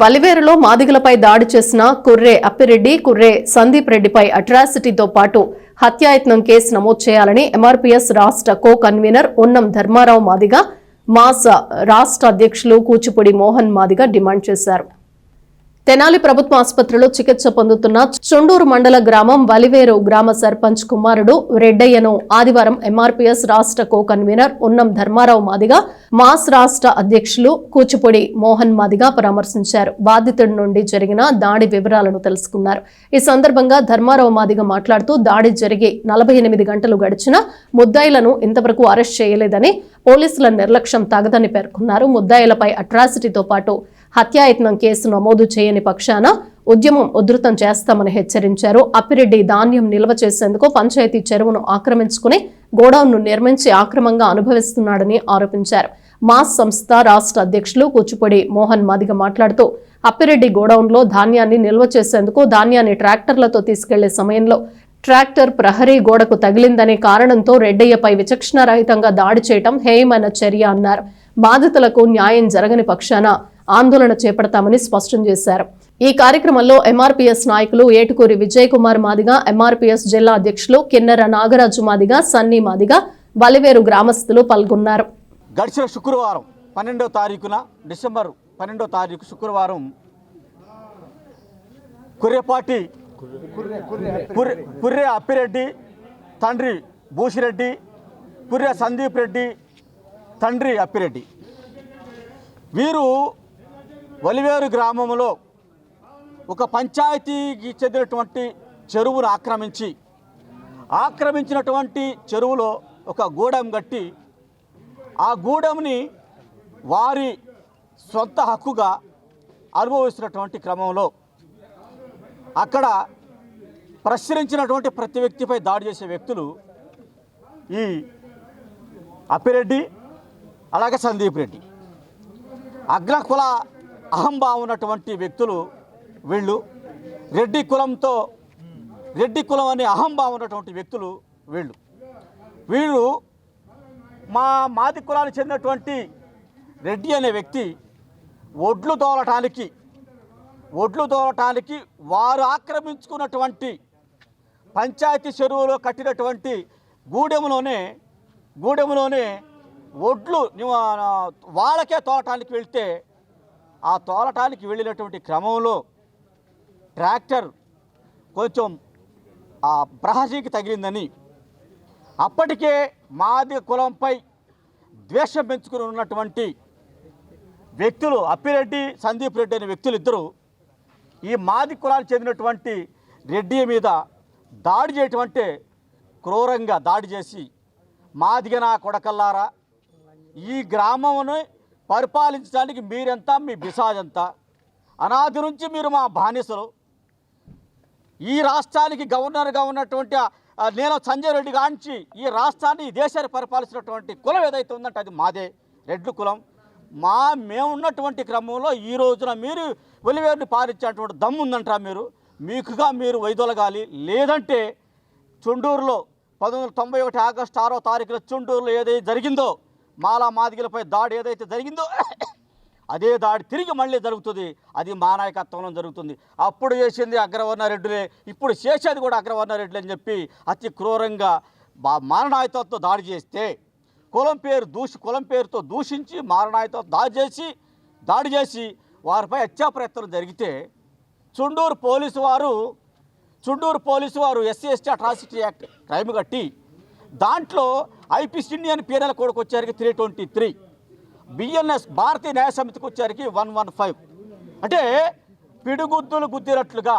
బలివేరులో మాదిగలపై దాడి చేసిన కుర్రే అప్పిరెడ్డి కుర్రే సందీప్ రెడ్డిపై అట్రాసిటీతో పాటు హత్యాయత్నం కేసు నమోదు చేయాలని ఎంఆర్పీఎస్ రాష్ట్ర కో కన్వీనర్ ఉన్నం ధర్మారావు మాదిగ మాస్ రాష్ట్ర అధ్యక్షులు కూచిపూడి మోహన్ మాదిగ డిమాండ్ చేశారు. తెనాలి ప్రభుత్వ ఆసుపత్రిలో చికిత్స పొందుతున్న చుండూరు మండల గ్రామం వలివేరు గ్రామ సర్పంచ్ కుమారుడు రెడ్డయ్యను ఆదివారం ఎంఆర్పీఎస్ రాష్ట్ర కో కన్వీనర్ ఉన్నం ధర్మారావు మాదిగా మాస్ రాష్ట్ర అధ్యక్షులు కూచిపూడి మోహన్ మాదిగా పరామర్శించారు. బాధితుడి నుండి జరిగిన దాడి వివరాలను తెలుసుకున్నారు. ఈ సందర్భంగా ధర్మారావు మాదిగా మాట్లాడుతూ దాడి జరిగి నలభై ఎనిమిది గంటలు గడిచినా ముద్దాయిలను ఇంతవరకు అరెస్ట్ చేయలేదని పోలీసుల నిర్లక్ష్యం తగదని పేర్కొన్నారు. ముద్దాయిలపై అట్రాసిటీతో పాటు హత్యాయత్నం కేసు నమోదు చేయని పక్షాన ఉద్యమం ఉధృతం చేస్తామని హెచ్చరించారు. అప్పిరెడ్డి ధాన్యం నిల్వ చేసేందుకు పంచాయతీ చెరువును ఆక్రమించుకుని గోడౌన్ను నిర్మించి ఆక్రమంగా అనుభవిస్తున్నాడని ఆరోపించారు. మాస్ సంస్థ రాష్ట్ర అధ్యక్షులు కూచిపొడి మోహన్ మాదిగ మాట్లాడుతూ అప్పిరెడ్డి గోడౌన్లో ధాన్యాన్ని నిల్వ చేసేందుకు ధాన్యాన్ని ట్రాక్టర్లతో తీసుకెళ్ళే సమయంలో ట్రాక్టర్ ప్రహరీ గోడకు తగిలిందనే కారణంతో రెడ్డయ్యపై విచక్షణారహితంగా దాడి చేయటం హేయమైన చర్య అన్నారు. బాధితులకు న్యాయం జరగని పక్షాన ఆందోళన చేపడతామని స్పష్టం చేశారు. ఈ కార్యక్రమంలో ఎంఆర్పీఎస్ నాయకులు ఏటుకూరి విజయ్ కుమార్ మాదిగ ఎంఆర్పీఎస్ జిల్లా అధ్యక్షులు కిన్నెర నాగరాజు మాదిగ సన్నీ మాదిగ బలివేరు గ్రామస్తులు పాల్గొన్నారు. గడిచిన శుక్రవారం పన్నెండో తారీఖున డిసెంబర్ పన్నెండో తారీఖు శుక్రవారం కుర్రెపాటి కుర్రె అప్పిరెడ్డి తండ్రి భూషిరెడ్డి కుర్రె సందీప్ రెడ్డి తండ్రి అప్పిరెడ్డి. వీరు వలివేరు గ్రామంలో ఒక పంచాయతీకి చెందినటువంటి చెరువును ఆక్రమించి ఆక్రమించినటువంటి చెరువులో ఒక గూడెం కట్టి ఆ గూడెంని వారి సొంత హక్కుగా అనుభవిస్తున్నటువంటి క్రమంలో అక్కడ ప్రశ్నించినటువంటి ప్రతి వ్యక్తిపై దాడి చేసే వ్యక్తులు ఈ అప్పిరెడ్డి అలాగే సందీప్ రెడ్డి. అగ్రకుల అహంభావం ఉన్నటువంటి వ్యక్తులు వీళ్ళు. రెడ్డి కులంతో రెడ్డి కులం అనే అహంభావం ఉన్నటువంటి వ్యక్తులు వీళ్ళు. వీళ్ళు మా మాది కులానికి చెందినటువంటి రెడ్డి అనే వ్యక్తి ఒడ్లు దోలటానికి ఒడ్లు దోలటానికి వారు ఆక్రమించుకున్నటువంటి పంచాయతీ చెరువులో కట్టినటువంటి గూడెంలోనే గూడెంలోనే ఒడ్లు వాళ్ళకే తోటానికి వెళ్తే ఆ తోలటానికి వెళ్ళినటువంటి క్రమంలో ట్రాక్టర్ కొంచెం ఆ ప్రహసీకి తగిలిందని అప్పటికే మాది కులంపై ద్వేషం పెంచుకుని ఉన్నటువంటి వ్యక్తులు అప్పిరెడ్డి సందీప్ రెడ్డి అనే వ్యక్తులు ఇద్దరు ఈ మాది కులానికి చెందినటువంటి రెడ్డి మీద దాడి చేయటం అంటే క్రూరంగా దాడి చేసి మాదిగ నా కొడకల్లారా ఈ గ్రామంలో పరిపాలించడానికి మీరెంత మీ బిసాజంతా? అనాది నుంచి మీరు మా బానిసలు. ఈ రాష్ట్రానికి గవర్నర్గా ఉన్నటువంటి నేను సంజయ్ రెడ్డి గాంచి ఈ రాష్ట్రాన్ని ఈ దేశాన్ని పరిపాలించినటువంటి కులం ఏదైతే ఉందంటే అది మాదే రెడ్లు కులం. మా మేము ఉన్నటువంటి క్రమంలో ఈ రోజున మీరు ఒలివేరుని పాలించేటువంటి దమ్ము ఉందంటారా మీరు? మీకుగా మీరు వైదొలగాలి. లేదంటే చుండూరులో పంతొమ్మిది వందల తొంభై ఒకటి ఆగస్టు ఆరో తారీఖున చుండూరులో ఏదైతే జరిగిందో మాలా మాదిగలపై దాడి ఏదైతే జరిగిందో అదే దాడి తిరిగి మళ్ళీ జరుగుతుంది. అది మా నాయకత్వంలో జరుగుతుంది. అప్పుడు చేసింది అగ్రవర్ణారెడ్డిలే ఇప్పుడు చేసేది కూడా అగ్రవర్ణారెడ్డి అని చెప్పి అతి క్రూరంగా మా మారణాయుతంతో దాడి చేస్తే కులం పేరు దూషి కులం పేరుతో దూషించి మారణాయుతో దాడి చేసి దాడి చేసి వారిపై హత్యా ప్రయత్నం జరిగితే చుండూరు పోలీసు వారు చుండూరు పోలీసు వారు SC ST atrocity act crime కట్టి దాంట్లో ఐపీస్ ఇండియన్ పీనల్ కోడ్కి వచ్చేసరికి three twenty three BNS Bharatiya Nyaya సమితికి వచ్చేసరికి వన్ వన్ ఫైవ్ అంటే పిడిగుద్దులు గుద్దినట్లుగా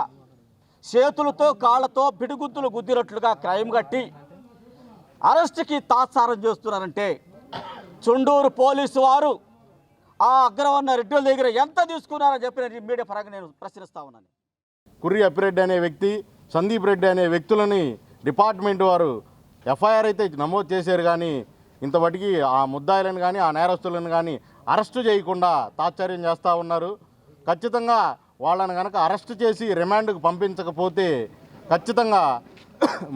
చేతులతో కాళ్ళతో పిడిగుద్దులు గుద్దినట్లుగా క్రైమ్ కట్టి అరెస్ట్కి తాత్సారం చేస్తున్నారంటే చుండూరు పోలీసు వారు ఆ అగ్రవర్ణ రెడ్డిల దగ్గర ఎంత తీసుకున్నారని చెప్పి నేను మీడియా పరంగా నేను ప్రశ్నిస్తా ఉన్నాను. కుర్రి అప్పిరెడ్డి అనే వ్యక్తి సందీప్ రెడ్డి అనే వ్యక్తులని డిపార్ట్మెంట్ వారు ఎఫ్ఐఆర్ అయితే నమోదు చేశారు కానీ ఇంతవరకు ఆ ముద్దాయిలను కానీ ఆ నేరస్తులను కానీ అరెస్టు చేయకుండా తాత్సర్యం చేస్తూ ఉన్నారు. ఖచ్చితంగా వాళ్ళని కనుక అరెస్ట్ చేసి రిమాండ్కు పంపించకపోతే ఖచ్చితంగా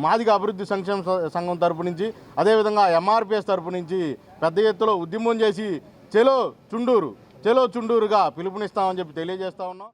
మాదిగ అభివృద్ధి సంక్షేమ సంఘం తరపు నుంచి అదేవిధంగా ఎంఆర్పిఎస్ తరపు నుంచి పెద్ద ఎత్తులో ఉద్యమం చేసి చెలో చుండూరు చెలో చుండూరుగా పిలుపునిస్తామని చెప్పి తెలియజేస్తా ఉన్నాం.